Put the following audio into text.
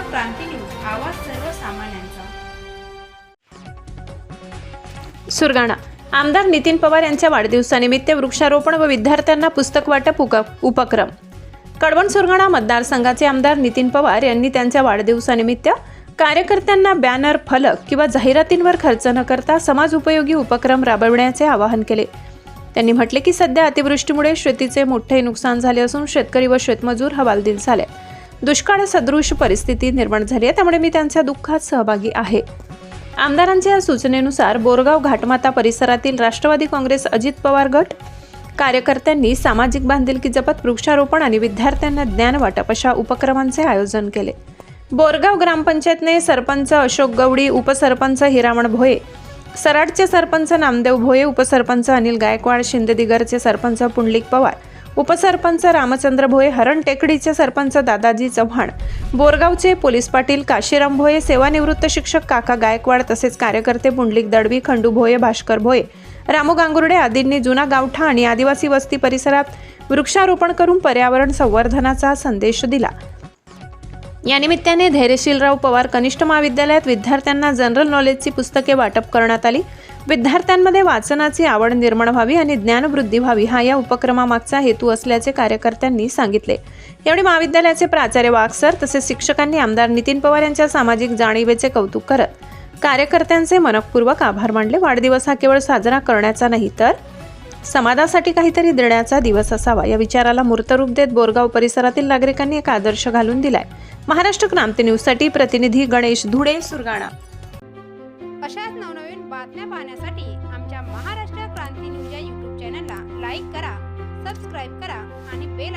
क्रांती news आवाज सर्वसामान्यांचा. सुरगाणा. आमदार नितीन पवार यांच्या वाढदिवसानिमित्त वृक्षारोपण व विद्यार्थ्यांना पुस्तक वाटप उपक्रम. कडवण सुरगाणा मतदारसंघाचे आमदार नितीन पवार यांनी त्यांच्या वाढदिवसानिमित्त कार्यकर्त्यांना बॅनर फलक किंवा जाहिरातींवर खर्च न करता समाज उपयोगी उपक्रम राबविण्याचे आवाहन केले. त्यांनी म्हटले की सध्या अतिवृष्टीमुळे शेतीचे मोठे नुकसान झाले असून शेतकरी व शेतमजूर हवालदिल झाले. दुष्काळ सदृश परिस्थिती निर्माण झाली आहे त्यामुळे मी त्यांच्या दुःखात सहभागी आहे. आमदारांच्या या सूचनेनुसार बोरगाव घाटमाता परिसरातील राष्ट्रवादी काँग्रेस अजित पवार गट कार्यकर्त्यांनी सामाजिक बांधिलकी जपत वृक्षारोपण आणि विद्यार्थ्यांना ज्ञान वाटप अशा उपक्रमांचे आयोजन केले. बोरगाव ग्रामपंचायतने सरपंच अशोक गवडी उपसरपंच हिरामण भोये सराडचे सरपंच नामदेव भोये उपसरपंच अनिल गायकवाड शिंदेदिगरचे सरपंच पुंडलिक पवार उपसरपंच रामचंद्र भोये हरण टेकडीचे सरपंच दादाजी चव्हाण बोरगावचे पोलीस पाटील काशीराम भोये सेवानिवृत्त शिक्षक काका गायकवाड तसेच कार्यकर्ते पुंडलिक दडवी खंडू भोये भास्कर भोये रामू गांगुर्डे आदींनी जुना गावठा आणि आदिवासी वस्ती परिसरात वृक्षारोपण करून पर्यावरण संवर्धनाचा संदेश दिला. या निमित्ताने धैर्यशीलराव पवार कनिष्ठ महाविद्यालयात विद्यार्थ्यांना जनरल नॉलेजची पुस्तके वाटप करण्यात आली. विद्यार्थ्यांमध्ये वाचनाची आवड निर्माण व्हावी आणि ज्ञानवृद्धी व्हावी हा या उपक्रमामागचा हेतू असल्याचे कार्यकर्त्यांनी सांगितले. यावेळी महाविद्यालयाचे प्राचार्य वाघसर तसेच शिक्षकांनी आमदार नितीन पवार यांच्या सामाजिक जाणीवेचे कौतुक करत. कार्यकर्त्यांचे मनपूर्वक आभार मानले. वाढदिवस हा केवळ साजरा करण्याचा नाही तर समाजासाठी काहीतरी देण्याचा दिवस असावा या विचाराला मूर्तरूप देत बोरगाव परिसरातील नागरिकांनी एक आदर्श घालून दिलाय. महाराष्ट्र क्रांती न्यूजसाठी प्रतिनिधी गणेश धुडे सुरगाणा. अशाच नवनवीन बातम्या पाहण्यासाठी आमच्या महाराष्ट्र क्रांती न्यूज या यूट्यूब चॅनलला लाईक करा सबस्क्राईब करा आणि बेल